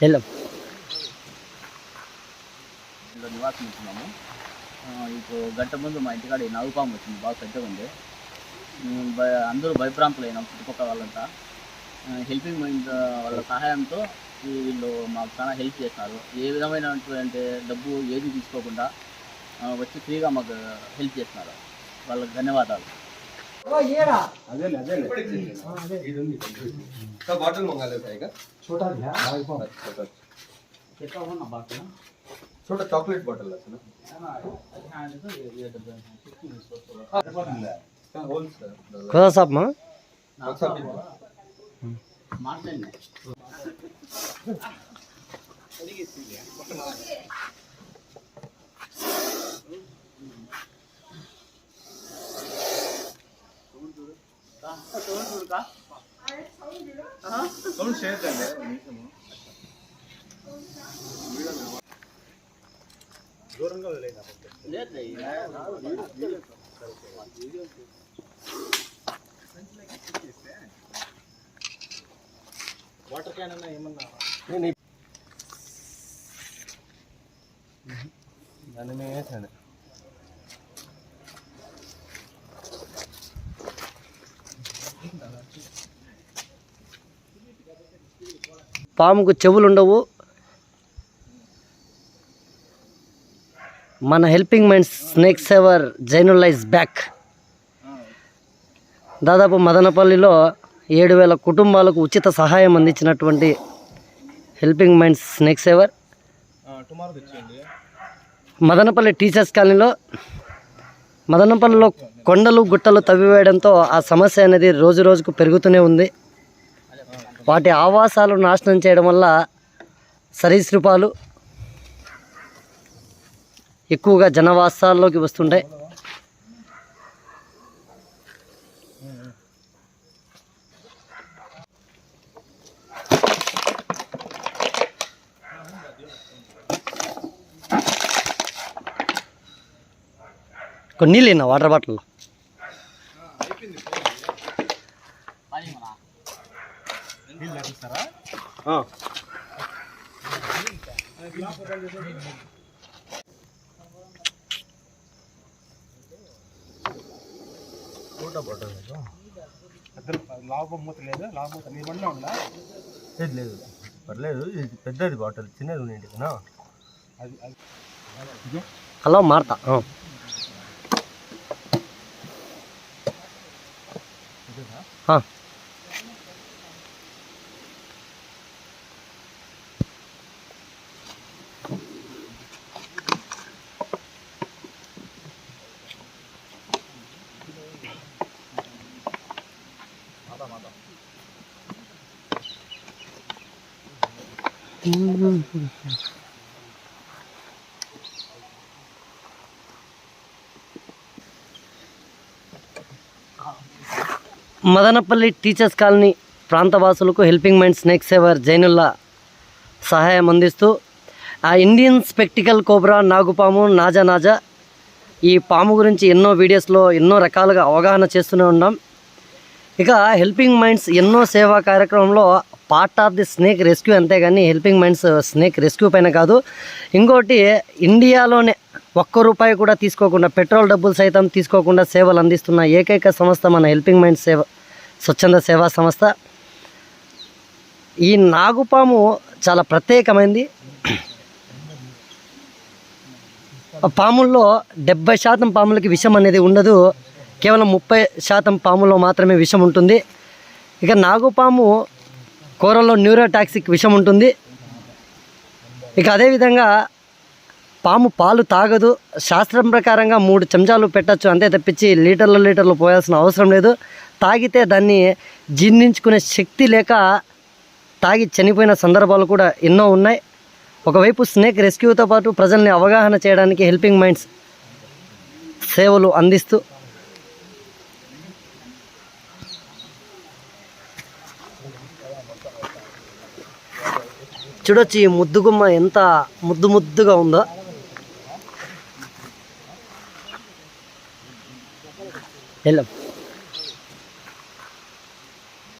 Hello. ఇంట్లో నివాసం ఇస్తున్నాము ఇప్పుడు గంట ముందు మా ఇంటికాడ ఈ నాగుపాము వచ్చింది. బాగా పెద్దగా ఉంది. అందరూ భయ- అందరూ చుట్టుపక్కల వాళ్ళంతా. హెల్పింగ్ మైండ్ వాళ్ళ సహాయంతో వీళ్ళు మాకు చాలా హెల్ప్ చేస్తున్నారు ఏ విధమైనటువంటి డబ్బు ఏది తీసుకోకుండా వచ్చి ఫ్రీగా మాకు హెల్ప్ చేస్తున్నారు వాళ్ళకి ధన్యవాదాలు బాటిల్ मंगा 할까? 어? 너무 재밌던데. 이런 걸 내나 본데. 네, 네. 나 이거 이거 이거. వాటర్ క్యాన్ అన్నా ఏమన్నా నేను దాన్ని మేము వేసాను పాముకు చెవులు ఉండవు మన హెల్పింగ్ మైండ్స్ స్నేక్ సేవర్ జైనులైజ్ బ్యాక్. దాదాపు మదనపల్లిలో ఏడు వేల కుటుంబాలకు ఉచిత సహాయం అందించినటువంటి helping minds snake saver. Madanapalle teachers కాలనీలో మదనపల్లిలో కొండలు గుట్టలు తవ్వివేయడంతో ఆ సమస్య అనేది రోజు రోజుకు పెరుగుతూనే ఉంది. వాటి ఆవాసాలు నాశనం చేయడం వల్ల సరీసృపాలు ఎక్కువగా జనవాసాల్లోకి వస్తుంటాయి. కొన్ని నీళ్ళు వాటర్ బాటిల్? లాభం మూత లేదు? లాభం మూత మీ బండిలో ఉందా? లేదు లేదు. పర్లేదు. ఇది పెద్దది బాటిల్. చిన్నది ఉండింది కదా అది హలో మార్తా. ఆ. Madanapalle teachers colony ప్రాంతవాసులకు helping mind snake saver Zainulla సహాయం అందిస్తూ ఆ ఇండియన్ స్పెక్టికల్ కోబ్రా నాగుపాము నాజా నాజా ఈ పాము గురించి ఎన్నో వీడియోస్లో ఎన్నో రకాలుగా అవగాహన చేస్తూనే ఉన్నాం. ఇక హెల్పింగ్ మైండ్స్ ఎన్నో సేవా కార్యక్రమంలో part of the snake rescue అంతేగాని హెల్పింగ్ మైండ్స్ స్నేక్ రెస్క్యూ పైన కాదు. ఇంకోటి ఇండియాలోనే ఒక్క రూపాయి కూడా తీసుకోకుండా పెట్రోల్ డబ్బులు సైతం తీసుకోకుండా సేవలు అందిస్తున్న ఏకైక సంస్థ మన హెల్పింగ్ మైండ్స్ సేవ స్వచ్ఛంద సేవా సంస్థ. ఈ నాగుపాము చాలా ప్రత్యేకమైంది. పాముల్లో డెబ్బై శాతం పాములకి విషం అనేది ఉండదు. కేవలం ముప్పై శాతం పాములో మాత్రమే విషం ఉంటుంది. ఇక నాగుపాము కూరల్లో న్యూరోటాక్సిక్ విషం ఉంటుంది. ఇక అదేవిధంగా పాము పాలు తాగదు. శాస్త్రం ప్రకారంగా మూడు చెంచాలు పెట్టచ్చు. అంతే తప్పించి లీటర్ల లీటర్లు పోయాల్సిన అవసరం లేదు. తాగితే దాన్ని జీర్ణించుకునే శక్తి లేక తాగి చనిపోయిన సందర్భాలు కూడా ఎన్నో ఉన్నాయి. ఒకవైపు స్నేక్ రెస్క్యూతో పాటు ప్రజల్ని అవగాహన చేయడానికి హెల్పింగ్ మైండ్స్ సేవలు అందిస్తూ చూడొచ్చు ఈ ముద్దుగుమ్మ ఎంత ముద్దు ముద్దుగా ఉందో. వెళ్ళాం.